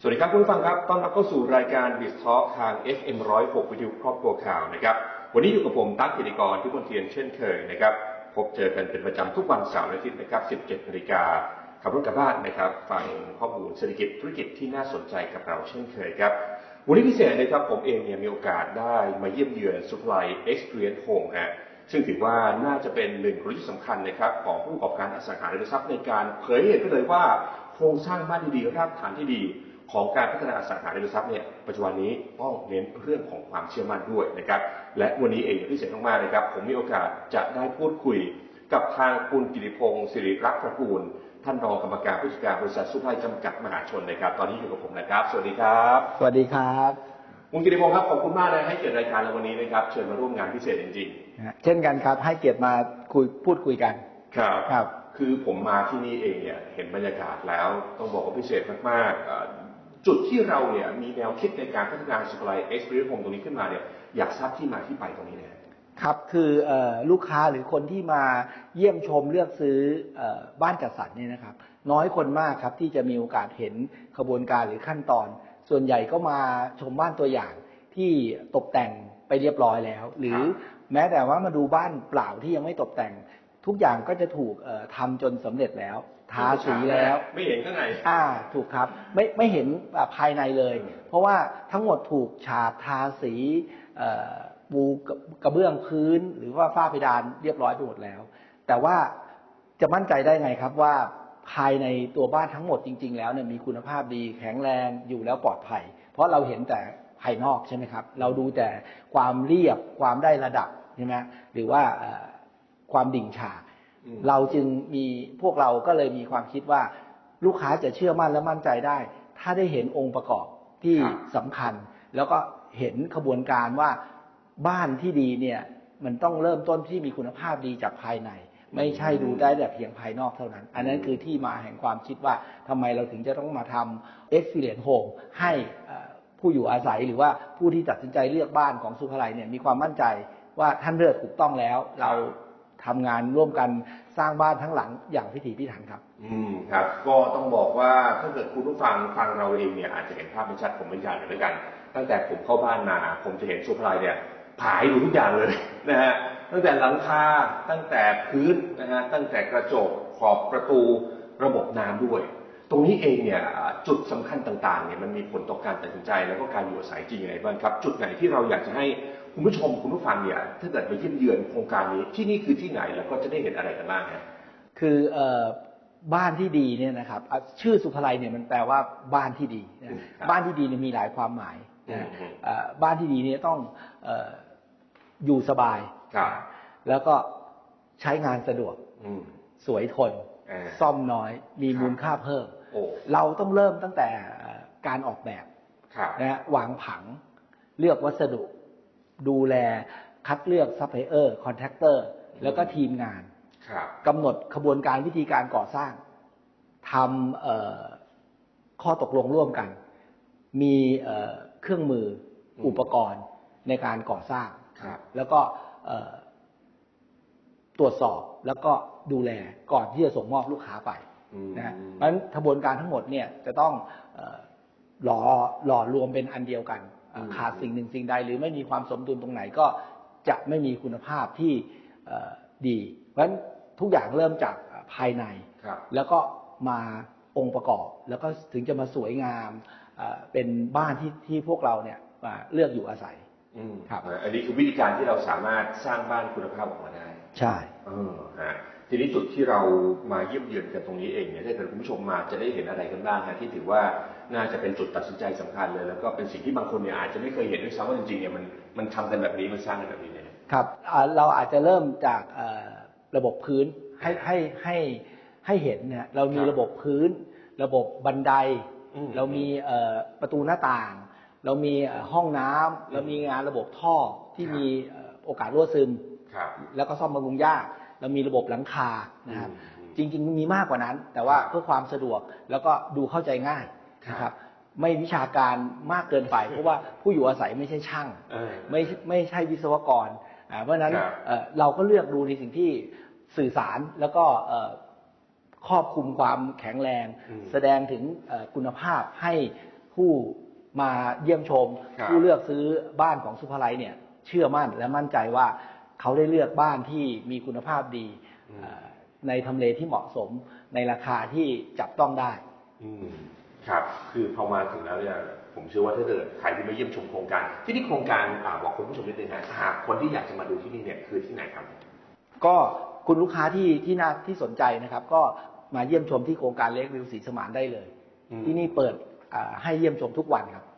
สวัสดีครับคุณผู้ฟังครับ ต้อนรับเข้าสู่รายการ b i z Talk ทาง FM 106วิทยุครอบครัวข่าวนะครับ วันนี้อยู่กับผมตั๊กกิติกรที่บนเทียนเช่นเคยนะครับ พบเจอกันเป็นประจำทุกวันเสาร์และอาทิตย์นะครับ 17นาฬิกาขับรถกลับบ้านนะครับ ฟังข้อมูลเศรษฐกิจธุรกิจที่น่าสนใจกับเราเช่นเคยครับ วันนี้พิเศษนะครับผมเองเนี่ยมีโอกาสได้มาเยี่ยมเยือน Supply Experience Home ฮะ ซึ่งถือว่าน่าจะเป็นหนึ่งกลยุทธ์สำคัญนะครับของผู้ประกอบการอสังหาริมทรัพย์ในการเผยให้เห็นไปเลยว่าโครงสร้างบ้านดีๆรากฐานที่ดี ของการพัฒนาอสังหาริมทรัพย์เนี่ยปัจจุบันนี้ต้องเน้นเรื่องของความเชื่อมั่นด้วยนะครับและวันนี้เองพิเศษมากๆนะครับผมมีโอกาสจะได้พูดคุยกับทางคุณกิติพงศ์สิริรักษ์ตระกูล ท่านรองกรรมการผู้จัดการบริษัทสุภาพจำกัดมหาชนนะครับ ตอนนี้อยู่กับผมนะครับ สวัสดีครับ สวัสดีครับคุณกิติพงศ์ครับขอบคุณมากนะให้เกียรติรายการในวันนี้นะครับเชิญมาร่วมงานพิเศษจริงๆนะฮะเช่นกันครับ ให้เกียรติมาคุยพูดคุยกันครับครับ คือผมมาที่นี่เองเนี่ยเห็นบรรยากาศแล้วต้องบอกว่าพิเศษมากๆเอ่อ จุดที่เราเนี่ยมีแนวคิดในการพัฒนาสปายเอ็กซ์เพรียตรงนี้ขึ้นมาเนี่ยอยากทราบที่มาที่ไปตรงนี้เนี่ยครับคือเอ่อลูกค้าหรือคนที่มาเยี่ยมชมเลือกซื้อเอ่อบ้านจัดสรรเนี่ยนะครับ น้อยคนมากครับที่จะมีโอกาสเห็นขบวนการหรือขั้นตอน ส่วนใหญ่ก็มาชมบ้านตัวอย่างที่ตกแต่งไปเรียบร้อยแล้ว หรือแม้แต่ว่ามาดูบ้านเปล่าที่ยังไม่ตกแต่ง ทุกอย่างก็จะถูกเอ่อทำจนสำเร็จแล้ว ทาสีแล้ว ไม่เห็นข้างในอ่าถูกครับ ไม่ไม่เห็นอ่าภายในเลยอืมเพราะว่าทั้งหมดถูกฉาบทาสีเอ่อปูกระกระเบื้องพื้น หรือว่าฝ้าเพดานเรียบร้อยไปหมดแล้ว แต่ว่าจะมั่นใจได้ไงครับว่าภายในตัวบ้านทั้งหมดจริง ๆ แล้วเนี่ยมีคุณภาพดีแข็งแรงอยู่แล้วปลอดภัย เพราะเราเห็นแต่ภายนอกใช่ไหมครับ เราดูแต่ความเรียบความได้ระดับใช่ไหมหรือว่าเอ่อความดิ่งฉากอืม เราจึงมีพวกเราก็เลยมีความคิดว่า ลูกค้าจะเชื่อมั่นและมั่นใจได้ ถ้าได้เห็นองค์ประกอบที่ครับสำคัญ แล้วก็เห็นขบวนการว่าบ้านที่ดีเนี่ย มันต้องเริ่มต้นที่มีคุณภาพดีจากภายใน ไม่ใช่ดูได้แต่เพียงภายนอกเท่านั้น อันนั้นคือที่มาแห่งความคิดว่าทำไมเราถึงจะต้องมาทำ experience home ให้เอ่อผู้อยู่อาศัยหรือว่าผู้ที่ตัดสินใจเลือกบ้านของสุภาลัยเนี่ยมีความมั่นใจว่าท่านเลือกถูกต้องแล้วเรา ทำงานร่วมกันสร้างบ้านทั้งหลังอย่างพิถีพิถันครับ อืมครับ ก็ต้องบอกว่าถ้าเกิดคุณผู้ฟังฟังเราเองเนี่ยอาจจะเห็นภาพไม่ชัดผมเป็นอย่างหนึ่งแล้วกัน ตั้งแต่ผมเข้าบ้านมา ผมจะเห็นสุภาลัยเนี่ยผายดูทุกอย่างเลยนะฮะตั้งแต่หลังคาตั้งแต่พื้นนะฮะตั้งแต่กระจกขอบประตูระบบน้ำด้วย ตรงนี้เองเนี่ยจุดสำคัญต่างๆเนี่ยมันมีผลต่อการตัดสินใจ แล้วก็การอยู่อาศัยจริงยังไงบ้างครับ จุดไหนที่เราอยากจะให้คุณผู้ชมคุณผู้ฟังเนี่ยถ้าเกิดไปเยี่ยมเยือนโครงการนี้ที่นี่คือที่ไหนแล้วก็จะได้เห็นอะไรกันบ้างฮะคือเอ่อบ้านที่ดีเนี่ยนะครับอะชื่อสุภาลัยเนี่ยมันแปลว่าบ้านที่ดีนะอืมครับบ้านที่ดีเนี่ยมีหลายความหมายนะอืมเอ่อบ้านที่ดีเนี่ยต้องเอ่ออยู่สบายครับแล้วก็ใช้งานสะดวกอืมสวยทนอ่าซ่อมน้อยมีครับมูลค่าเพิ่มโอ้ เราต้องเริ่มตั้งแต่เอ่อการออกแบบครับนะฮะวางผังเลือกวัสดุ ดูแลคัดเลือกซัพพลายเออร์คอนแทคเตอร์แล้วก็ทีมงานครับกำหนดขบวนการวิธีการก่อสร้างทำเอ่อข้อตกลงร่วมกัน มีเอ่อเครื่องมืออมอุปกรณ์ในการก่อสร้างครับแล้วก็เอ่อตรวจสอบแล้วก็ดูแลก่อนที่จะส่งมอบลูกค้าไปอืม นะฮะเพราะฉะนั้นขบวนการทั้งหมดเนี่ยจะต้องเอ่อหล่อหล่อรวมเป็นอันเดียวกันเอ่ออืมขาดสิ่งหนึ่งสิ่งใด หรือไม่มีความสมดุลตรงไหนก็จะไม่มีคุณภาพที่เอ่อดี เพราะฉะนั้นทุกอย่างเริ่มจากเอ่อภายในครับแล้วก็มาองค์ประกอบ แล้วก็ถึงจะมาสวยงามเอ่อเป็นบ้านที่ที่พวกเราเนี่ยมาเลือกอยู่อาศัยอืมครับอันนี้คือวิธีการที่เราสามารถสร้างบ้านคุณภาพออกมาได้ ใช่เออฮะ ทีนี้จุดที่เรามาเยี่ยมเยือนกันตรงนี้เองเนี่ยถ้าเกิดคุณผู้ชมมาจะได้เห็นอะไรกันบ้างฮะที่ถือว่าน่าจะเป็นจุดตัดสินใจสำคัญเลย แล้วก็เป็นสิ่งที่บางคนเนี่ยอาจจะไม่เคยเห็นด้วยซ้ำว่าจริงๆเนี่ยมันมันทำกันแบบนี้มันสร้างกันแบบนี้เนี่ยครับอ่าเราอาจจะเริ่มจากเอ่อระบบพื้นให้ให้ให้ให้เห็นเนี่ยเรามีครับระบบพื้น ระบบบันไดอืมเรามีเอ่อประตูหน้าต่าง เรามีเอ่อห้องน้ำเรามีงานระบบท่อที่ครับมีเอ่อโอกาสรั่วซึมครับแล้วก็ซ่อมบำรุงยาก เรามีระบบหลังคานะครับอืมจริงๆมีมากกว่านั้น แต่ว่าครับเพื่อความสะดวกแล้วก็ดูเข้าใจง่ายครับนะครับไม่วิชาการมากเกินไป เพราะว่าผู้อยู่อาศัยไม่ใช่ช่างเออไม่ใช่ไม่ใช่วิศวกรอ่าเพราะฉะนั้นครับเอ่อเราก็เลือกดูในสิ่งที่สื่อสารแล้วก็เอ่อครอบคลุมความแข็งแรงอืมแสดงถึงเอ่อคุณภาพให้ผู้มาเยี่ยมชมครับผู้เลือกซื้อบ้านของสุภาลัยเนี่ย เชื่อมั่นและมั่นใจว่า เขาได้เลือกบ้านที่มีคุณภาพดีเอ่อในทำเลที่เหมาะสมในราคาที่จับต้องได้อืมครับ คือพอมาถึงแล้วเนี่ยผมเชื่อว่าถ้าเกิดใครที่มาเยี่ยมชมโครงการ ที่นี่โครงการอ่าบอกคุณผู้ชมนิดนึงนะหากคนที่อยากจะมาดูที่นี่เนี่ยคือที่ไหนครับ ก็คุณลูกค้าที่ที่น่าที่สนใจนะครับ ก็มาเยี่ยมชมที่โครงการเล็กวิวศรีสมานได้เลยอืมที่นี่เปิดอ่าให้เยี่ยมชมทุกวันครับอืมอืม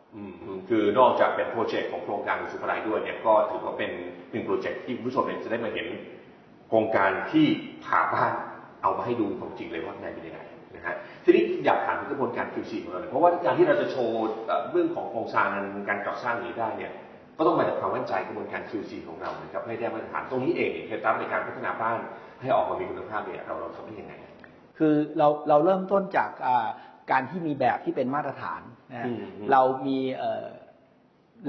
คือนอกจากเป็นโปรเจกต์ของโครงการสุภาลด้วยเนี่ยก็ถือว่าเป็นหนึ่งโปรเจกต์ที่คุณผู้ชมเนี่ยจะได้มาเห็นโครงการที่ผ่าบ้านเอามาให้ดูของจริงเลยว่าในเป็นยังไงนะฮะทีนี้อยากถามถึงกระบวนการ QC ของเราเลยเพราะว่าการที่เราจะโชว์เรื่องของโครงสร้างการก่อสร้างนี้ได้เนี่ยก็ต้องมาจากความมั่นใจกระบวนการ QC ของเรานะครับให้ได้มาตรฐานตรงนี้เองเนี่ยเคล็ดลับในการพัฒนาบ้านให้ออกมามีคุณภาพเนี่ยเราเราทำได้ยังไงคือเราเราเริ่มต้นจากอ่า การที่มีแบบที่เป็นมาตรฐานนะฮะอืมเรามีเอ่อ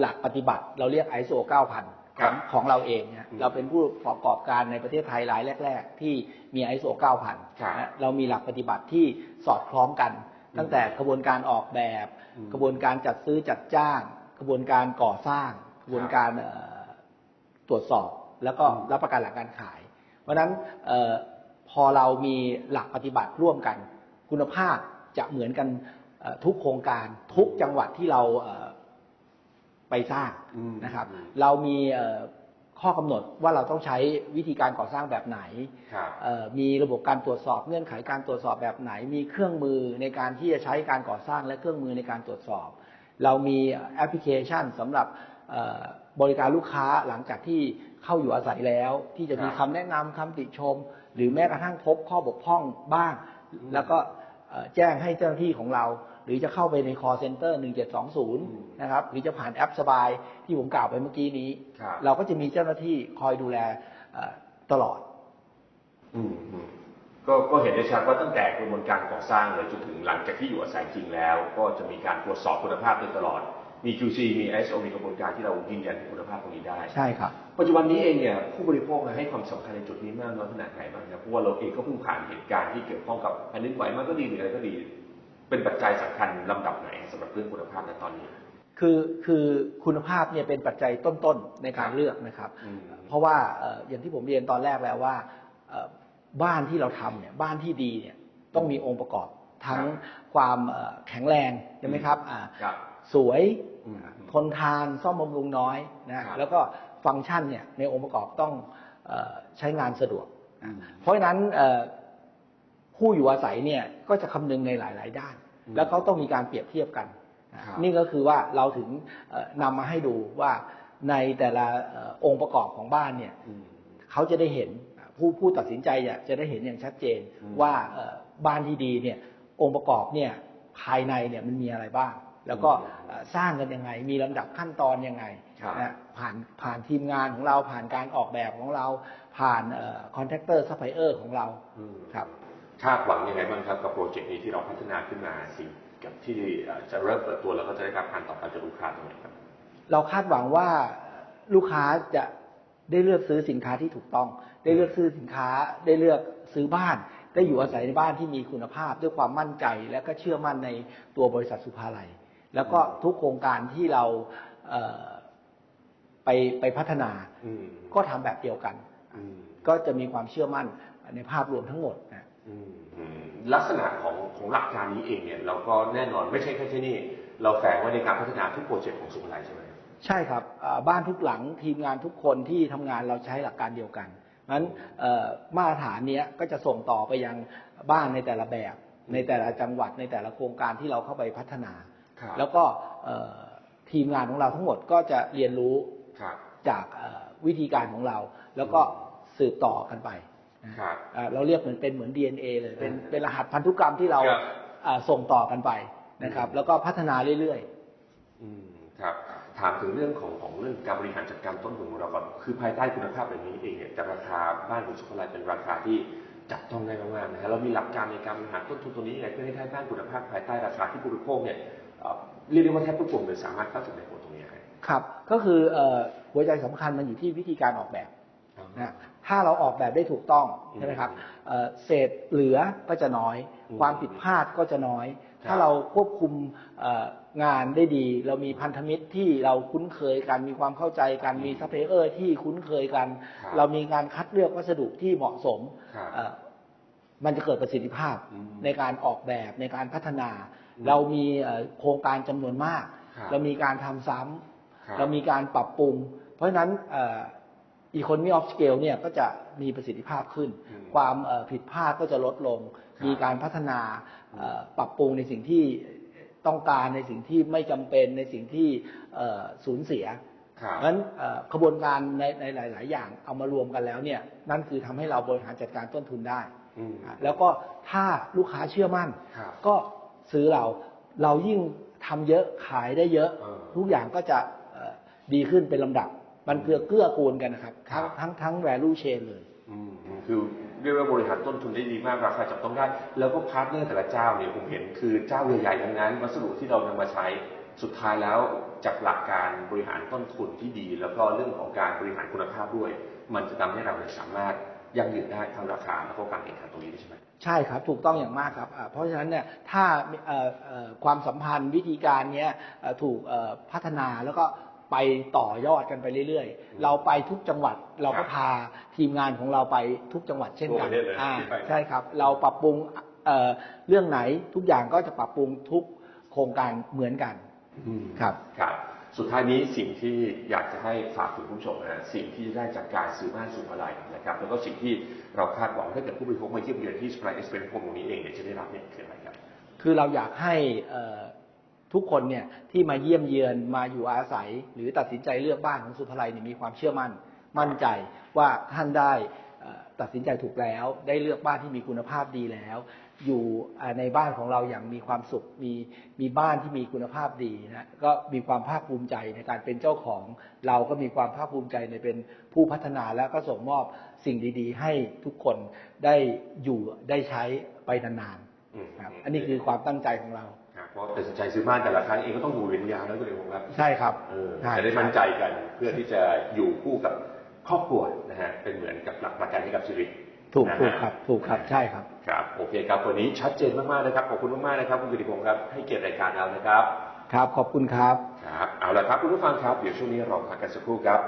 หลักปฏิบัติ เราเรียก ISO 9000ครับของเราเองนะอืมเราเป็นผู้ประกอบการในประเทศไทยรายแรก ๆ ที่มี ISO 9000ครับนะเรามีหลักปฏิบัติที่สอดคล้องกัน ตั้งแต่กระบวนการออกแบบอืมกระบวนการจัดซื้อจัดจ้าง กระบวนการก่อสร้าง กระบวนการเอ่อตรวจสอบ แล้วก็อืมรับประกันหลักการขาย เพราะฉะนั้นเออพอเรามีหลักปฏิบัติร่วมกัน คุณภาพ จะเหมือนกันเอ่อทุกโครงการทุกจังหวัดที่เราเอ่อไปสร้างอืมนะครับอืมเรามีเอ่อข้อกำหนดว่าเราต้องใช้วิธีการก่อสร้างแบบไหนครับเอ่อมีระบบการตรวจสอบเงื่อนไขการตรวจสอบแบบไหน มีเครื่องมือในการที่จะใช้การก่อสร้างและเครื่องมือในการตรวจสอบ เรามีแอปพลิเคชันสำหรับเอ่อบริการลูกค้าหลังจากที่เข้าอยู่อาศัยแล้ว ที่จะมีครัคำบแนะนำคำติชม หรือแม้กระทั่งพบข้อบกพร่องบ้างอืมแล้วก็เอ่อ แจ้งให้เจ้าหน้าที่ของเรา หรือจะเข้าไปใน call center ม1720 นะครับหรือจะผ่านแอปสบายที่ผมกล่าวไปเมื่อกี้นี้ครับเราก็จะมีเจ้าหน้าที่คอยดูแลเอ่อตลอดอืมอืมก็ก็เห็นได้ชัดว่าตั้งแต่กระบวนการก่อสร้างเลยจนถึงหลังจากที่อยู่อาศัยจริงแล้ว ก็จะมีการตรวจสอบคุณภาพโดยตลอด มี QC มี ISO มีกระบวนการที่เรายืนยันถึงคุณภาพตรงนี้ได้ ใช่ครับ ปัจจุบันนี้เองเนี่ยผู้บริโภคให้ความสำคัญในจุดนี้มากน้อยขนาดไหนบ้างครับเพราะว่าเราเองก็เพิ่งผ่านเหตุการณ์ที่เกี่ยวข้องกับแผ่นดินไหวมากก็ดีหรืออะไรก็ดี เป็นปัจจัยสำคัญลำดับไหนสำหรับเรื่องคุณภาพในตอนนี้ คือคือคุณภาพเนี่ยเป็นปัจจัยต้นๆในการครับเลือกนะครับ อืม เพราะว่าเอ่ออย่างที่ผมเรียนตอนแรกแล้วว่าเอ่อบ้านที่เราทำเนี่ยบ้านที่ดีเนี่ยต้องมีองค์ประกอบ ทั้งความเอ่อแข็งแรงใช่ไหมครับอ่าครับ สวยอืม ทนทานซ่อมบำรุงน้อยนะครับแล้วก็ฟังก์ชันเนี่ยในองค์ประกอบต้องเออใช้งานสะดวกอืมเพราะฉะนั้นเอ่อผู้อยู่อาศัยเนี่ยก็จะคำนึงในหลาย ๆ ด้านอืมแล้วก็ต้องมีการเปรียบเทียบกันครับนี่ก็คือว่าเราถึงเอ่อนำมาให้ดูว่าในแต่ละเอ่อองค์ประกอบของบ้านเนี่ยอืมเขาจะได้เห็นผู้ผู้ตัดสินใจเนี่ยจะได้เห็นอย่างชัดเจนอืมว่าเอ่อบ้านที่ดีเนี่ยองค์ประกอบเนี่ยภายในเนี่ยมันมีอะไรบ้าง แล้วก็อืมเอ่อสร้างกันยังไง มีลำดับขั้นตอนยังไงครับนะผ่านผ่านทีมงานของเราผ่านการออกแบบของเรา ผ่านคอนแทคเตอร์ซัพพลายเออร์ของเราอืมครับคาดหวังยังไงบ้างครับกับโปรเจกต์นี้ที่เราพัฒนาขึ้นมาสิกับที่เอ่อจะเริ่มเปิดตัวแล้วก็จะได้รับการตอบรับจากลูกค้าตรงนี้ครับ เราคาดหวังว่าลูกค้าจะได้เลือกซื้อสินค้าที่ถูกต้อง ได้เลือกซื้อสินค้าได้เลือกซื้อบ้าน ได้อยู่อาศัยในบ้านที่มีคุณภาพ ด้วยความมั่นใจและก็เชื่อมั่นในตัวบริษัทสุภาลัย แล้วก็ทุกโครงการที่เราเอ่อไปไปพัฒนาอืมก็ทำแบบเดียวกันอืมก็จะมีความเชื่อมั่นในภาพรวมทั้งหมดนะอืมอืมลักษณะของของหลักการนี้เองเนี่ยเราก็แน่นอนไม่ใช่แค่ที่นี่ เราแฝงไว้ในการพัฒนาทุกโปรเจกต์ของสุภาลัยใช่ไหมใช่ครับอ่าบ้านทุกหลังทีมงานทุกคนที่ทำงานเราใช้หลักการเดียวกันนั้นเอ่อมาตรฐานเนี้ยก็จะส่งต่อไปยังบ้านในแต่ละแบบ ในแต่ละจังหวัดในแต่ละโครงการที่เราเข้าไปพัฒนาครับ แล้วก็เอ่อทีมงานของเราทั้งหมดก็จะเรียนรู้ครับจากเอ่อวิธีการของเรา แล้วก็สืบต่อกันไปนะครับอ่าเราเรียกเหมือนเป็นเหมือน DNA เลยเป็นอืมเป็นรหัสพันธุกรรมที่เราครับอ่าส่งต่อกันไปนะครับอืมแล้วก็พัฒนาเรื่อยๆอืมครับถามถึงเรื่องของของเรื่องการบริหารจัดการต้นทุนของเราก่อนคือภายใต้คุณภาพแบบนี้เองเนี่ยแต่ราคาบ้านของสุภาลัยเป็นราคาที่จับต้องได้มากๆนะฮะเรามีหลักการในการบริหารต้นทุนตัวนี้ยังไงเพื่อให้ได้บ้านคุณภาพภายใต้ราคาที่ผู้บริโภคเนี่ย เอ่อเรียกได้ว่าแทบทุกกลุ่มเลยสามารถเข้าถึงในผลตรงนี้ได้ครับ ก็คือเอ่อหัวใจสำคัญมันอยู่ที่วิธีการออกแบบนะถ้าเราออกแบบได้ถูกต้องอืมใช่ไหมครับเอ่อเศษเหลือก็จะน้อยอืมความผิดพลาดก็จะน้อยครับถ้าเราควบคุมเอ่องานได้ดี เรามีพันธมิตรที่เราคุ้นเคยกันมีความเข้าใจกันมีซัพพลายเออร์ที่คุ้นเคยกัน ครับเรามีการคัดเลือกวัสดุที่เหมาะสมครับ เอ่อ มันจะเกิดประสิทธิภาพอืมในการออกแบบในการพัฒนาอืม เรามีเอ่อโครงการจำนวนมากครับเรามีการทำซ้ครับำเรามีการปรับปรุง เพราะฉะนั้นอีโคโนมีออฟสเกลเนี่ยก็จะมีประสิทธิภาพขึ้นอืมความเอ่อผิดพลาดก็จะลดลงครับมีการพัฒนาเอ่อปรับปรุงในสิ่งที่ต้องการในสิ่งที่ไม่จำเป็นในสิ่งที่เอ่อสูญเสียครับเพราะฉะนั้นเอ่อขบวนการในในหลาย ๆ อย่างเอามารวมกันแล้วเนี่ยนั่นคือทำให้เราบริหารจัดการต้นทุนได้อืมอะแล้วก็ถ้าลูกค้าเชื่อมั่นครับก็ ซื้อเรา เรายิ่งทำเยอะขายได้เยอะเออทุกอย่างก็จะเอ่อดีขึ้นเป็นลำดับ มันเกือเกื้อกูลกันนะครับครัทั้งบทั้งทั้ง value chain เลยอืมคือเรียกว่าบริหารต้นทุนได้ดีมากราคาจับต้องได้ แล้วก็พาร์ทเนอร์แต่ละเจ้าเนี่ยผมเห็นคือเจ้าใหญ่ๆทั้งนั้น วัสดุที่เรานำมาใช้สุดท้ายแล้วจากหลักการบริหารต้นทุนที่ดี แล้วก็เรื่องของการบริหารคุณภาพด้วย มันจะทำให้เราเนี่ยสามารถ ยั่งยืนได้ทั้งราคาแล้วก็การแข่งขันตรงนี้ด้วยใช่ไหมใช่ครับถูกต้องอย่างมากครับอ่าเพราะฉะนั้นเนี่ยถ้าเอ่อเอ่อความสัมพันธ์วิธีการเนี้ยเอ่อถูกเอ่อพัฒนาแล้วก็ไปต่อยอดกันไปเรื่อยอืมๆเราไปทุกจังหวัดเราครัก็บพาทีมงานของเราไปทุกจังหวัดเช่นกันทั่วประเทศเลยอ่าที่ไปใช่ครับ เราปรับปรุงเอ่อเรื่องไหนทุกอย่างก็จะปรับปรุงทุกโครงการเหมือนกันอืมครับครับ สุดท้ายนี้สิ่งที่อยากจะให้ฝากถึงผู้ชมนะสิ่งที่ได้จากการซื้อบ้านสู่อะไรนะครับ แล้วก็สิ่งที่เราคาดหวังถ้าเกิดผู้บริโภคมาเยี่ยมเยือนที่สปรายเอสเพนโฮมตรงนี้เองเนี่ยจะได้รับเนี่ยคืออะไรครับ คือเราอยากให้ทุกคนเนี่ยที่มาเยี่ยมเยือนมาอยู่อาศัย หรือตัดสินใจเลือกบ้านของสุภาลัยเนี่ยมีความเชื่อมั่น มั่นใจว่าท่านได้ตัดสินใจถูกแล้ว ได้เลือกบ้านที่มีคุณภาพดีแล้ว อยู่อ่าในบ้านของเราอย่างมีความสุข มีมีบ้านที่มีคุณภาพดีนะก็มีความภาคภูมิใจในการเป็นเจ้าของ เราก็มีความภาคภูมิใจในเป็นผู้พัฒนาแล้วก็ส่งมอบสิ่งดี ๆ ให้ทุกคนได้อยู่ได้ใช้ไปนานอืมๆครับอันนี้คือความตั้งใจของเราครับเพราะตัดสินใจซื้อบ้านแต่ละครั้งเองก็ต้องอยู่เว้นยาวแล้วก็เลยผมครับใช่ครับเออใช่จะได้มั่นใจกันเพื่อที่จะอยู่คู่กับครอบครัวนะฮะเป็นเหมือนกับหลักประกันให้กับชีวิต ถูกนะฮะถูกครับถูกครับใช่ครับครับโอเคครับวันนี้ชัดเจนมากๆนะครับขอบคุณมากๆนะครับคุณกิติพงศ์ครับให้เกียรติรายการเรานะครับ ครับขอบคุณครับครับเอาละครับคุณผู้ฟังครับเดี๋ยวช่วงนี้เราพักกันสักครู่ครับ